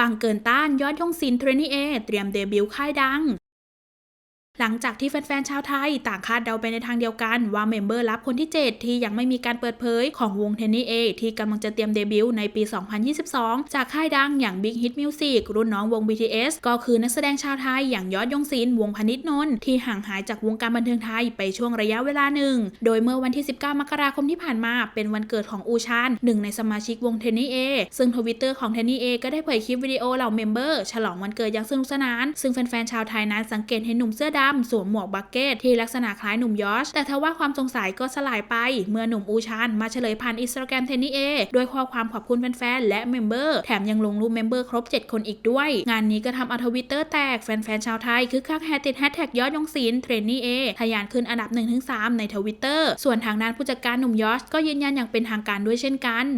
ปังเกินต้านยอดยงซินเทรนนี่เอ เตรียมเดบิวต์ค่ายดัง หลังจากที่แฟนๆชาวไทย ต่างคาดเดาไปในทางเดียวกัน ว่าเมมเบอร์ลับคนที่ 7 ที่ยังไม่มีการเปิดเผยของวงเทนนี่เอที่กำลังจะเตรียมเดบิวต์ในปี 2022 จากค่ายดังอย่าง Big Hit Music รุ่นน้องวง BTS ก็คือนักแสดงชาวไทยอย่างยอดยงศิลป์วงพนิษนนท์ที่ห่างหายจากวงการบันเทิงไทยไปช่วงระยะเวลาหนึ่ง โดยเมื่อวันที่ 19 มกราคมที่ผ่านมา เป็นวันเกิดของอูชานหนึ่งในสมาชิกวงเทนนี่เอซึ่งทวิตเตอร์ของเทนนี่เอก็ได้เผยคลิปวิดีโอเหล่าเมมเบอร์ฉลองวันเกิดอย่างสนุกสนาน ซึ่งแฟนๆชาวไทยนั้นสังเกตเห็นหนุ่มเสื้อดำสวมหมวกบักเก็ตที่ลักษณะคล้ายหนุ่มยอช แต่ทว่าความสงสัยก็สลายไป เมื่อหนุ่มอูชานมาเฉลยผ่านอินสตาแกรมเทนนี่เอด้วยข้อความขอบคุณแฟนๆ และเมมเบอร์ แถมยังลงรูปเมมเบอร์ครบ 7 คนอีกด้วย งานนี้ก็ทำเอาทวิตเตอร์แตกแฟนๆ ชาวไทยคึกคักแฮติดแฮชแท็กยอดยงศิลเทรนนี่เอทะยานขึ้นอันดับ 1-3 ในทวิตเตอร์ส่วนทางด้านผู้จัดการหนุ่มยอชก็ยืนยันอย่างเป็นทางการด้วยเช่นกัน